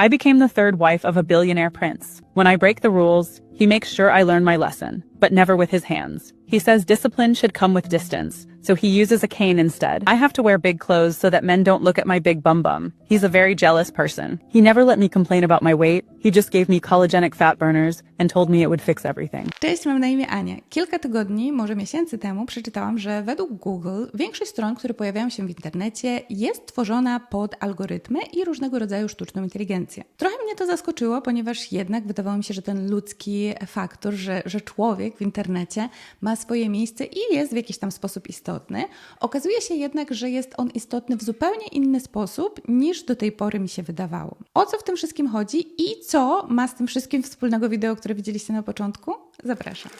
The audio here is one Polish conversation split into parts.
I became the third wife of a billionaire prince. When I break the rules, he makes sure I learn my lesson, but never with his hands. He says discipline should come with distance, so he uses a cane instead. I have to wear big clothes so that men don't look at my big bum bum. He's a very jealous person. He never let me complain about my weight. He just gave me collagenic fat burners and told me it would fix everything. Cześć, mam na imię Ania. Kilka tygodni, może miesięcy temu przeczytałam, że według Google większość stron, które pojawiają się w internecie jest tworzona pod algorytmy i różnego rodzaju sztuczną inteligencję. Trochę mnie to zaskoczyło, ponieważ jednak wydawało mi się, że ten ludzki faktor, że, że człowiek w internecie ma swoje miejsce i jest w jakiś tam sposób istotny. Okazuje się jednak, że jest on istotny w zupełnie inny sposób niż do tej pory mi się wydawało. O co w tym wszystkim chodzi i co ma z tym wszystkim wspólnego wideo, które widzieliście na początku? Zapraszam.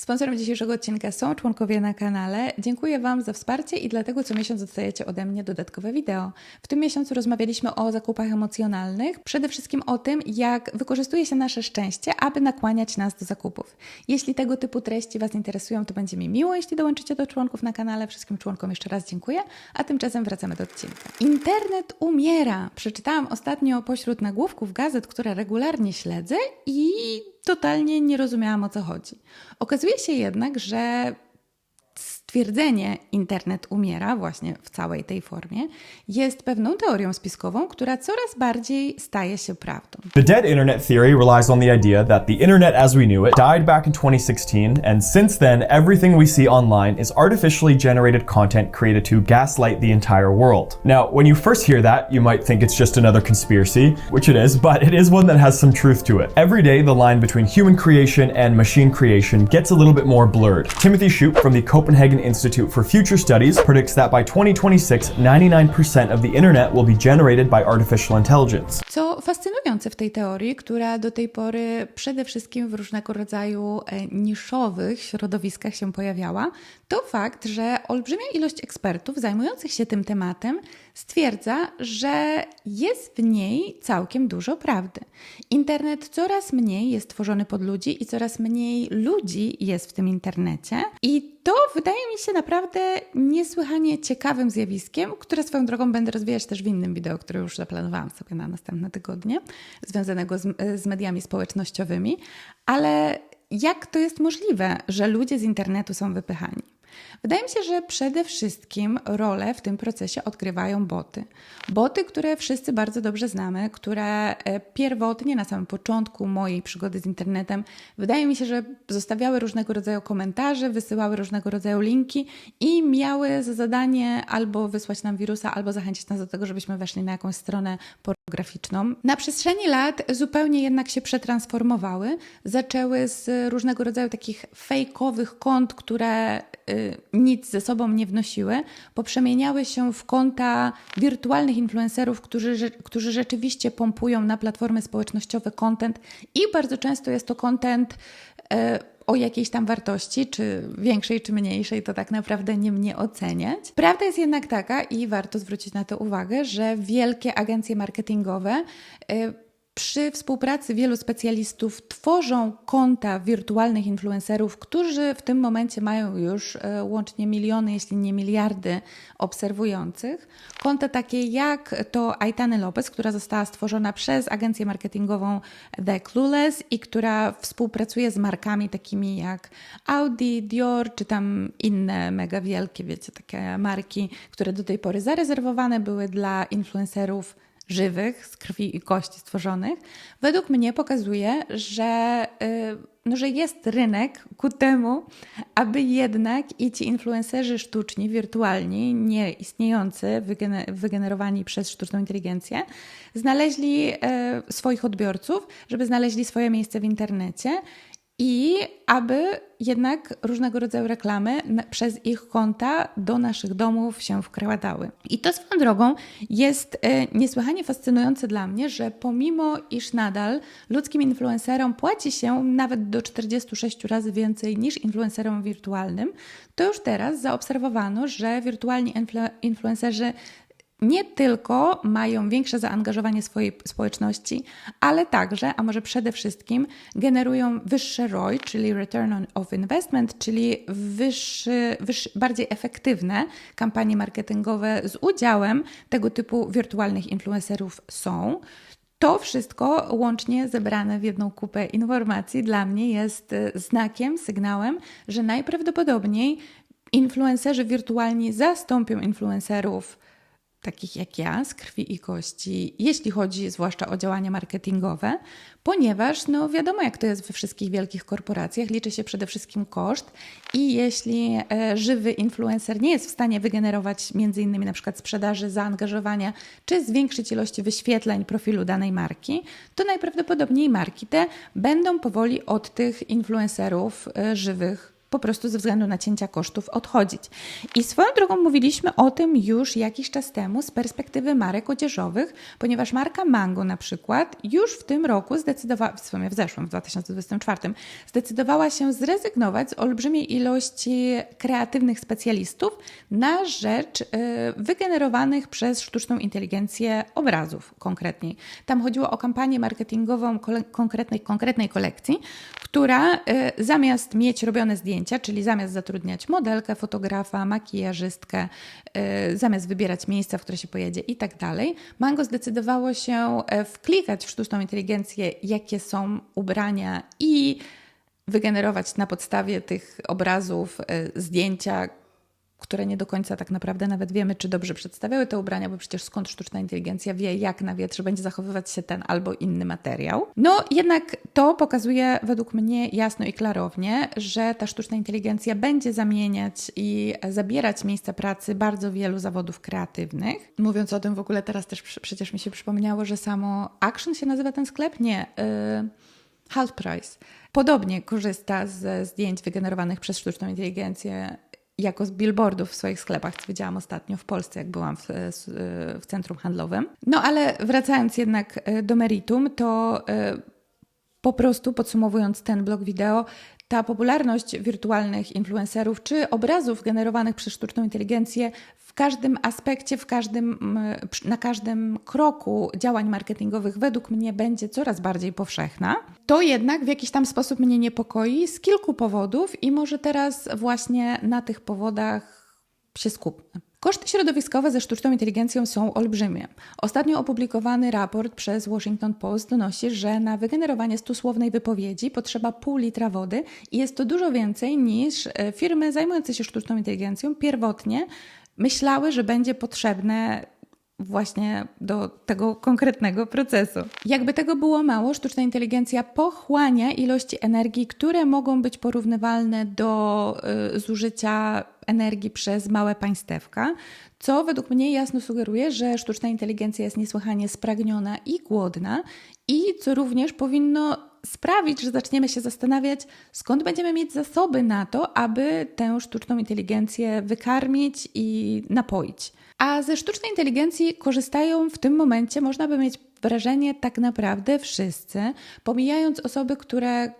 Sponsorem dzisiejszego odcinka są członkowie na kanale. Dziękuję Wam za wsparcie i dlatego co miesiąc dostajecie ode mnie dodatkowe wideo. W tym miesiącu rozmawialiśmy o zakupach emocjonalnych, przede wszystkim o tym, jak wykorzystuje się nasze szczęście, aby nakłaniać nas do zakupów. Jeśli tego typu treści Was interesują, to będzie mi miło, jeśli dołączycie do członków na kanale. Wszystkim członkom jeszcze raz dziękuję, a tymczasem wracamy do odcinka. Internet umiera. Przeczytałam ostatnio pośród nagłówków gazet, które regularnie śledzę i totalnie nie rozumiałam o co chodzi. Okazuje się jednak, że internet umiera właśnie w całej tej formie jest pewną teorią spiskową, która coraz bardziej staje się prawdą. The dead internet theory relies on the idea that the internet as we knew it died back in 2016, and since then, everything we see online is artificially generated content created to gaslight the entire world. Now, when you first hear that, you might think it's just another conspiracy, which it is, but it is one that has some truth to it. Every day, the line between human creation and machine creation gets a little bit more blurred. Timothy Shoup from the Copenhagen Institute for Future Studies predicts that by 2026, 99% of the internet will be generated by artificial intelligence. Co fascynujące w tej teorii, która do tej pory przede wszystkim w różnego rodzaju e, niszowych środowiskach się pojawiała, to fakt, że olbrzymia ilość ekspertów zajmujących się tym tematem stwierdza, że jest w niej całkiem dużo prawdy. Internet coraz mniej jest tworzony pod ludzi i coraz mniej ludzi jest w tym internecie. I to wydaje mi się naprawdę niesłychanie ciekawym zjawiskiem, które swoją drogą będę rozwijać też w innym wideo, które już zaplanowałam sobie na następne tygodnie, związanego z, z mediami społecznościowymi. Ale jak to jest możliwe, że ludzie z internetu są wypychani? Wydaje mi się, że przede wszystkim rolę w tym procesie odgrywają boty. Boty, które wszyscy bardzo dobrze znamy, które e, pierwotnie na samym początku mojej przygody z internetem, wydaje mi się, że zostawiały różnego rodzaju komentarze, wysyłały różnego rodzaju linki i miały za zadanie albo wysłać nam wirusa, albo zachęcić nas do tego, żebyśmy weszli na jakąś stronę pornograficzną. Na przestrzeni lat zupełnie jednak się przetransformowały, zaczęły z różnego rodzaju takich fejkowych kont, które y, nic ze sobą nie wnosiły, poprzemieniały się w konta wirtualnych influencerów, którzy, którzy rzeczywiście pompują na platformy społecznościowe content i bardzo często jest to content y, o jakiejś tam wartości, czy większej, czy mniejszej, to tak naprawdę nie mnie oceniać. Prawda jest jednak taka, i warto zwrócić na to uwagę, że wielkie agencje marketingowe y, przy współpracy wielu specjalistów tworzą konta wirtualnych influencerów, którzy w tym momencie mają już e, łącznie miliony, jeśli nie miliardy obserwujących. Konta takie jak to Aitany Lopez, która została stworzona przez agencję marketingową The Clueless i która współpracuje z markami takimi jak Audi, Dior, czy tam inne mega wielkie, wiecie, takie marki, które do tej pory zarezerwowane były dla influencerów żywych, z krwi i kości stworzonych, według mnie pokazuje, że, y, no, że jest rynek ku temu, aby jednak i ci influencerzy sztuczni, wirtualni, nieistniejący, wygenerowani przez sztuczną inteligencję, znaleźli y, swoich odbiorców, żeby znaleźli swoje miejsce w internecie i aby jednak różnego rodzaju reklamy przez ich konta do naszych domów się wkładały. I to swoją drogą jest e, niesłychanie fascynujące dla mnie, że pomimo iż nadal ludzkim influencerom płaci się nawet do 46 razy więcej niż influencerom wirtualnym, to już teraz zaobserwowano, że wirtualni influ influencerzy nie tylko mają większe zaangażowanie swojej społeczności, ale także, a może przede wszystkim, generują wyższe ROI, czyli Return of Investment, czyli wyższy, wyższy, bardziej efektywne kampanie marketingowe z udziałem tego typu wirtualnych influencerów są. To wszystko łącznie zebrane w jedną kupę informacji dla mnie jest y, znakiem, sygnałem, że najprawdopodobniej influencerzy wirtualni zastąpią influencerów takich jak ja, z krwi i kości, jeśli chodzi zwłaszcza o działania marketingowe, ponieważ no wiadomo jak to jest we wszystkich wielkich korporacjach, liczy się przede wszystkim koszt i jeśli e, żywy influencer nie jest w stanie wygenerować między innymi na przykład sprzedaży, zaangażowania, czy zwiększyć ilości wyświetleń profilu danej marki, to najprawdopodobniej marki te będą powoli od tych influencerów e, żywych po prostu ze względu na cięcia kosztów odchodzić. I swoją drogą mówiliśmy o tym już jakiś czas temu z perspektywy marek odzieżowych, ponieważ marka Mango na przykład już w tym roku zdecydowała, w sumie w zeszłym, w 2024, zdecydowała się zrezygnować z olbrzymiej ilości kreatywnych specjalistów na rzecz y, wygenerowanych przez sztuczną inteligencję obrazów konkretniej. Tam chodziło o kampanię marketingową konkretnej, konkretnej kolekcji, która y, zamiast mieć robione zdjęcia, zdjęcia, czyli zamiast zatrudniać modelkę, fotografa, makijażystkę, yy, zamiast wybierać miejsca, w które się pojedzie i tak dalej, Mango zdecydowało się e, wklikać w sztuczną inteligencję, jakie są ubrania i wygenerować na podstawie tych obrazów e, zdjęcia, które nie do końca tak naprawdę nawet wiemy, czy dobrze przedstawiały te ubrania, bo przecież skąd sztuczna inteligencja wie, jak na wietrze będzie zachowywać się ten albo inny materiał. No jednak to pokazuje według mnie jasno i klarownie, że ta sztuczna inteligencja będzie zamieniać i zabierać miejsce pracy bardzo wielu zawodów kreatywnych. Mówiąc o tym w ogóle teraz też przecież mi się przypomniało, że samo Action się nazywa ten sklep? Nie. Yy, Half Price. Podobnie korzysta ze zdjęć wygenerowanych przez sztuczną inteligencję jako z billboardów w swoich sklepach, co widziałam ostatnio w Polsce, jak byłam w, w centrum handlowym. No ale wracając jednak e, do meritum, to e, po prostu podsumowując ten blog wideo, ta popularność wirtualnych influencerów czy obrazów generowanych przez sztuczną inteligencję w każdym aspekcie, w każdym, na każdym kroku działań marketingowych według mnie będzie coraz bardziej powszechna. To jednak w jakiś tam sposób mnie niepokoi z kilku powodów i może teraz właśnie na tych powodach się skupmy. Koszty środowiskowe ze sztuczną inteligencją są olbrzymie. Ostatnio opublikowany raport przez Washington Post donosi, że na wygenerowanie stusłownej wypowiedzi potrzeba pół litra wody i jest to dużo więcej niż e, firmy zajmujące się sztuczną inteligencją pierwotnie myślały, że będzie potrzebne właśnie do tego konkretnego procesu. Jakby tego było mało, sztuczna inteligencja pochłania ilości energii, które mogą być porównywalne do y, zużycia energii przez małe państewka, co według mnie jasno sugeruje, że sztuczna inteligencja jest niesłychanie spragniona i głodna i co również powinno sprawić, że zaczniemy się zastanawiać, skąd będziemy mieć zasoby na to, aby tę sztuczną inteligencję wykarmić i napoić. A ze sztucznej inteligencji korzystają w tym momencie, można by mieć wrażenie, tak naprawdę wszyscy, pomijając osoby, które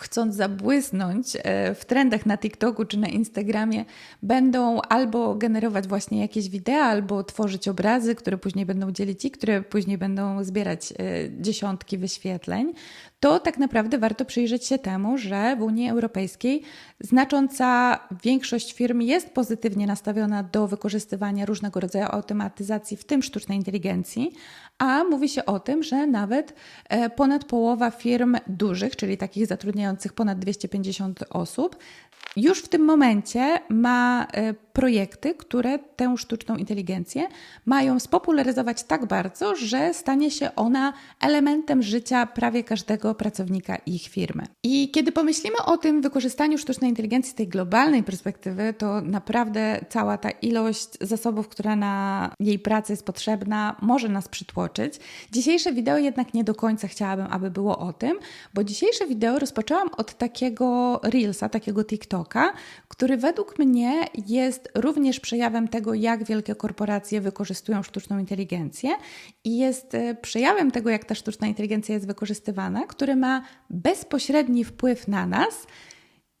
chcąc zabłysnąć e, w trendach na TikToku czy na Instagramie, będą albo generować właśnie jakieś wideo, albo tworzyć obrazy, które później będą dzielić i które później będą zbierać e, dziesiątki wyświetleń, to tak naprawdę warto przyjrzeć się temu, że w Unii Europejskiej znacząca większość firm jest pozytywnie nastawiona do wykorzystywania różnego rodzaju automatyzacji, w tym sztucznej inteligencji, a mówi się o tym, że nawet e, ponad połowa firm dużych, czyli takich zatrudniających ponad 250 osób, już w tym momencie ma e, projekty, które tę sztuczną inteligencję mają spopularyzować tak bardzo, że stanie się ona elementem życia prawie każdego pracownika ich firmy. I kiedy pomyślimy o tym wykorzystaniu sztucznej inteligencji z tej globalnej perspektywy, to naprawdę cała ta ilość zasobów, która na jej pracy jest potrzebna, może nas przytłoczyć. Dzisiejsze wideo jednak nie do końca chciałabym, aby było o tym, bo dzisiejsze wideo rozpoczęłam od takiego Reelsa, takiego TikToka, który według mnie jest również przejawem tego, jak wielkie korporacje wykorzystują sztuczną inteligencję i jest e, przejawem tego, jak ta sztuczna inteligencja jest wykorzystywana, który ma bezpośredni wpływ na nas,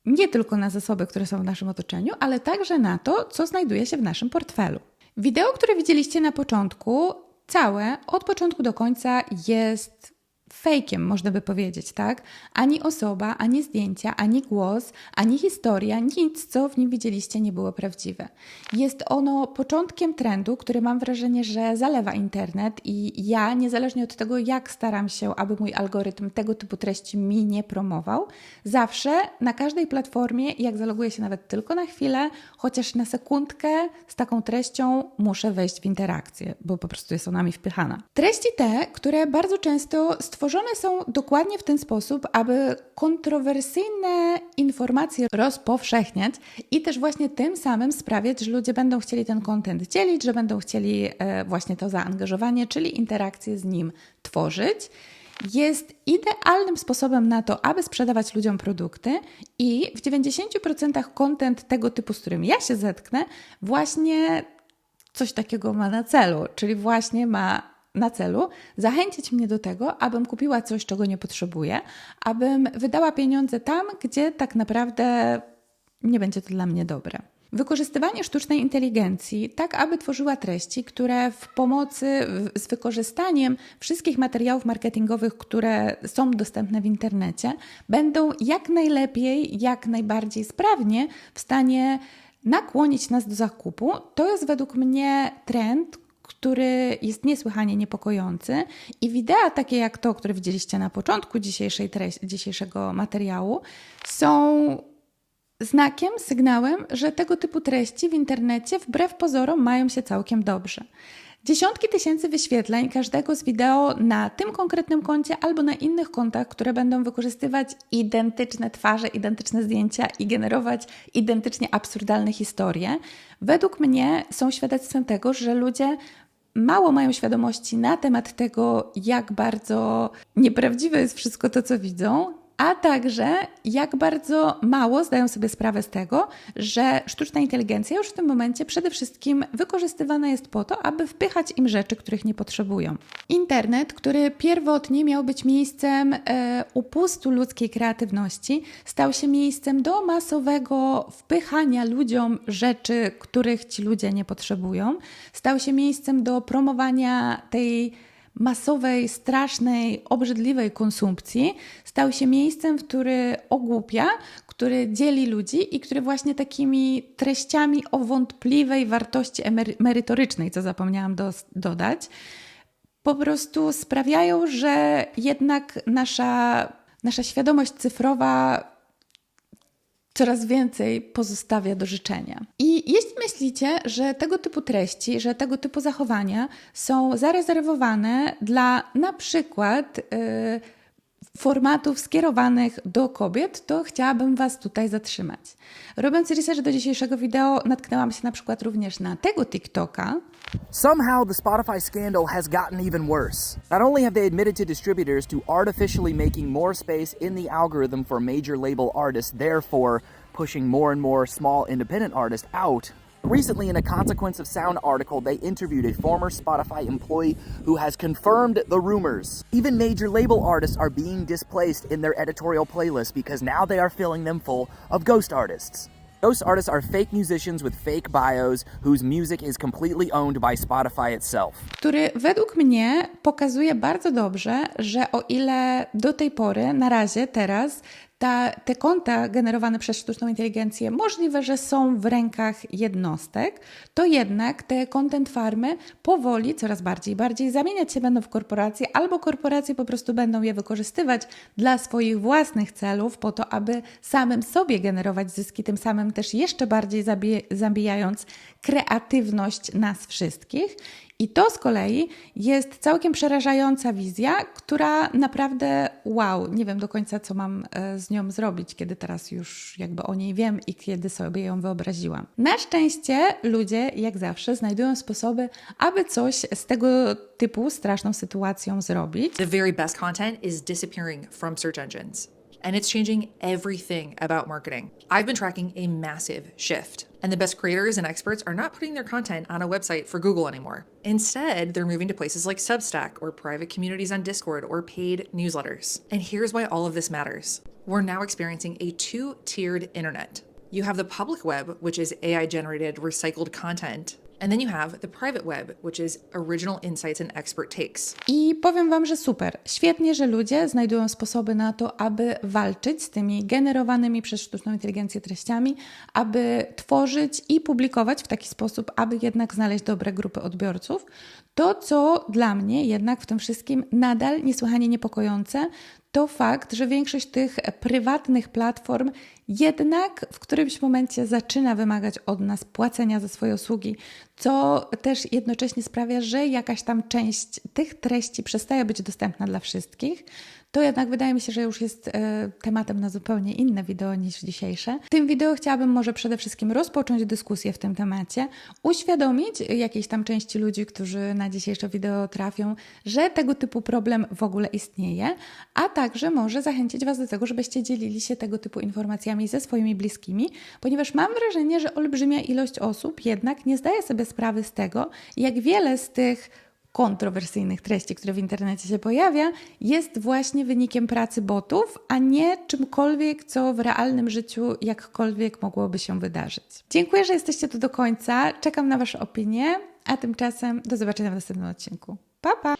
nie tylko na zasoby, które są w naszym otoczeniu, ale także na to, co znajduje się w naszym portfelu. Wideo, które widzieliście na początku, całe, od początku do końca jest fejkiem, można by powiedzieć, tak? Ani osoba, ani zdjęcia, ani głos, ani historia, nic, co w nim widzieliście, nie było prawdziwe. Jest ono początkiem trendu, który mam wrażenie, że zalewa internet i ja, niezależnie od tego, jak staram się, aby mój algorytm tego typu treści mi nie promował, zawsze na każdej platformie, jak zaloguję się nawet tylko na chwilę, chociaż na sekundkę z taką treścią muszę wejść w interakcję, bo po prostu jest ona mi wpychana. Treści te, które bardzo często stworzone są dokładnie w ten sposób, aby kontrowersyjne informacje rozpowszechniać i też właśnie tym samym sprawiać, że ludzie będą chcieli ten content dzielić, że będą chcieli e, właśnie to zaangażowanie, czyli interakcję z nim tworzyć. Jest idealnym sposobem na to, aby sprzedawać ludziom produkty i w 90% content tego typu, z którym ja się zetknę, właśnie coś takiego ma na celu, czyli właśnie ma na celu zachęcić mnie do tego, abym kupiła coś, czego nie potrzebuję, abym wydała pieniądze tam, gdzie tak naprawdę nie będzie to dla mnie dobre. Wykorzystywanie sztucznej inteligencji, tak aby tworzyła treści, które w pomocy, z wykorzystaniem wszystkich materiałów marketingowych, które są dostępne w internecie, będą jak najlepiej, jak najbardziej sprawnie w stanie nakłonić nas do zakupu. To jest według mnie trend, który jest niesłychanie niepokojący i wideo takie jak to, które widzieliście na początku dzisiejszej treści, dzisiejszego materiału, są znakiem, sygnałem, że tego typu treści w internecie wbrew pozorom mają się całkiem dobrze. Dziesiątki tysięcy wyświetleń każdego z wideo na tym konkretnym koncie albo na innych kontach, które będą wykorzystywać identyczne twarze, identyczne zdjęcia i generować identycznie absurdalne historie, według mnie są świadectwem tego, że ludzie mało mają świadomości na temat tego, jak bardzo nieprawdziwe jest wszystko to, co widzą, a także jak bardzo mało zdają sobie sprawę z tego, że sztuczna inteligencja już w tym momencie przede wszystkim wykorzystywana jest po to, aby wpychać im rzeczy, których nie potrzebują. Internet, który pierwotnie miał być miejscem e, upustu ludzkiej kreatywności, stał się miejscem do masowego wpychania ludziom rzeczy, których ci ludzie nie potrzebują. Stał się miejscem do promowania tej masowej, strasznej, obrzydliwej konsumpcji stał się miejscem, który ogłupia, który dzieli ludzi i który właśnie takimi treściami o wątpliwej wartości merytorycznej, co zapomniałam do, dodać, po prostu sprawiają, że jednak nasza, nasza świadomość cyfrowa coraz więcej pozostawia do życzenia. I jeśli myślicie, że tego typu treści, że tego typu zachowania są zarezerwowane dla na przykład. Yy, formatów skierowanych do kobiet, to chciałabym Was tutaj zatrzymać. Robiąc research do dzisiejszego wideo, natknęłam się na przykład również na tego TikToka. Somehow the Spotify scandal has gotten even worse. Not only have they admitted to distributors to artificially making more space in the algorithm for major label artists, therefore pushing more and more small independent artists out, Recently, in a Consequence of Sound article, they interviewed a former Spotify employee who has confirmed the rumors. Even major label artists are being displaced in their editorial playlists because now they are filling them full of ghost artists. Ghost artists are fake musicians with fake bios whose music is completely owned by Spotify itself. Który według mnie pokazuje bardzo dobrze, że o ile do tej pory, na razie, teraz, ta, te konta generowane przez sztuczną inteligencję możliwe, że są w rękach jednostek, to jednak te content farmy powoli coraz bardziej bardziej zamieniać się będą w korporacje, albo korporacje po prostu będą je wykorzystywać dla swoich własnych celów, po to, aby samym sobie generować zyski, tym samym też jeszcze bardziej zabijając kreatywność nas wszystkich. I to z kolei jest całkiem przerażająca wizja, która naprawdę wow, nie wiem do końca, co mam e, z nią zrobić, kiedy teraz już jakby o niej wiem i kiedy sobie ją wyobraziłam. Na szczęście ludzie, jak zawsze, znajdują sposoby, aby coś z tego typu straszną sytuacją zrobić. The very best content is disappearing from search engines. And it's changing everything about marketing. I've been tracking a massive shift, and the best creators and experts are not putting their content on a website for Google anymore. Instead, they're moving to places like Substack or private communities on Discord or paid newsletters. And here's why all of this matters we're now experiencing a two tiered internet. You have the public web, which is AI generated, recycled content And then you have the private web, which is original insights and expert takes. I powiem Wam, że super. Świetnie, że ludzie znajdują sposoby na to, aby walczyć z tymi generowanymi przez sztuczną inteligencję treściami, aby tworzyć i publikować w taki sposób, aby jednak znaleźć dobre grupy odbiorców. To, co dla mnie jednak w tym wszystkim nadal niesłychanie niepokojące, to fakt, że większość tych prywatnych platform jednak w którymś momencie zaczyna wymagać od nas płacenia za swoje usługi, co też jednocześnie sprawia, że jakaś tam część tych treści przestaje być dostępna dla wszystkich. To jednak wydaje mi się, że już jest e, tematem na zupełnie inne wideo niż dzisiejsze. W tym wideo chciałabym może przede wszystkim rozpocząć dyskusję w tym temacie, uświadomić jakiejś tam części ludzi, którzy na dzisiejsze wideo trafią, że tego typu problem w ogóle istnieje, a także może zachęcić Was do tego, żebyście dzielili się tego typu informacjami ze swoimi bliskimi, ponieważ mam wrażenie, że olbrzymia ilość osób jednak nie zdaje sobie sprawy z tego, jak wiele z tych kontrowersyjnych treści, które w internecie się pojawia, jest właśnie wynikiem pracy botów, a nie czymkolwiek, co w realnym życiu jakkolwiek mogłoby się wydarzyć. Dziękuję, że jesteście tu do końca. Czekam na Wasze opinie, a tymczasem do zobaczenia w następnym odcinku. Pa, pa!